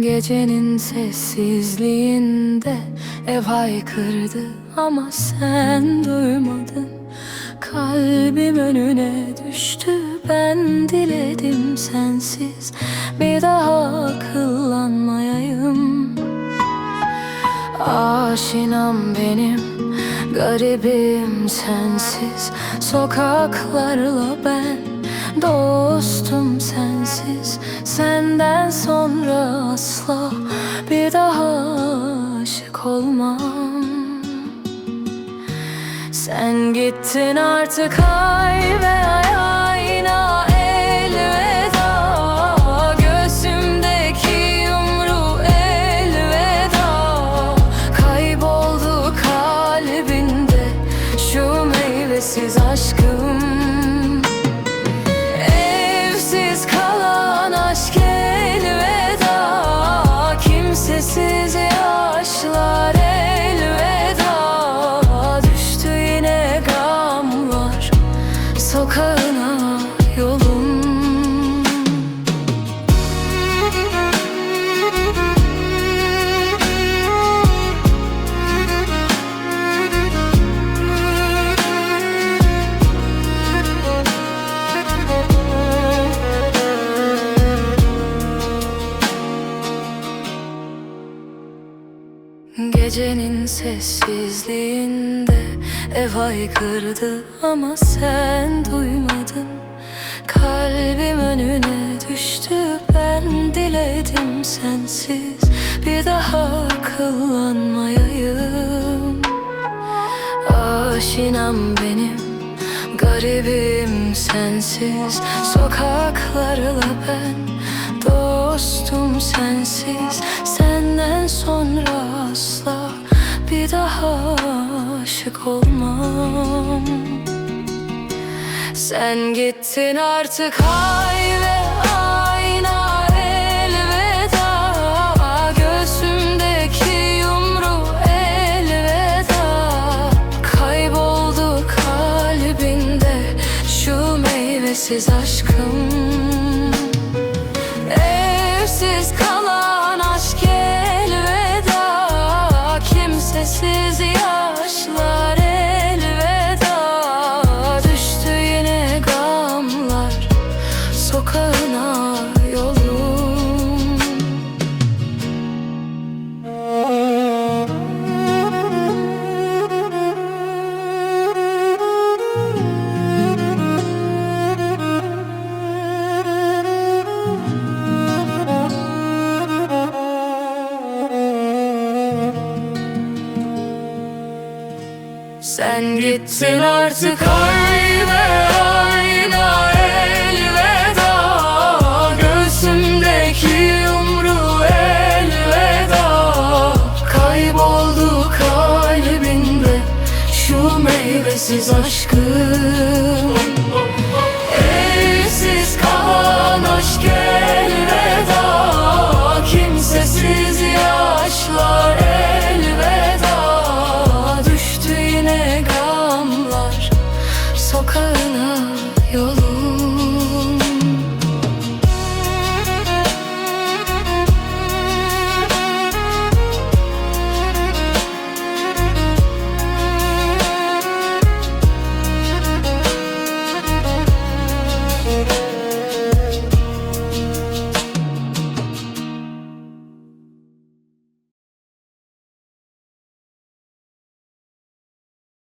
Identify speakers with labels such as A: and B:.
A: Gecenin sessizliğinde ev haykırdı ama sen duymadın. Kalbim önüne düştü ben diledim sensiz. Bir daha akıllanmayayım. Aşinam benim Garibim sensiz. Sokaklarla ben Dostum sensiz Senden sonra asla Bir daha aşık olmam. Sen gittin artık ay ve ay Gecenin sessizliğinde ev haykırdı ama sen duymadın. Kalbim önüne düştü ben diledim sensiz. Bir daha akıllanmayayım. Aşinam benim Garibim sensiz. Sokaklarla ben Dostum sensiz. Senden olmam Sen gittin artık ay ve ayna elveda. Göğsümdeki yumru elveda. Kayboldu kalbinde şu meyvesiz aşkım Sen gittin artık ay ve ayna elveda. Göğsümdeki yumru elveda. Kayboldu kalbinde şu meyvesiz aşkım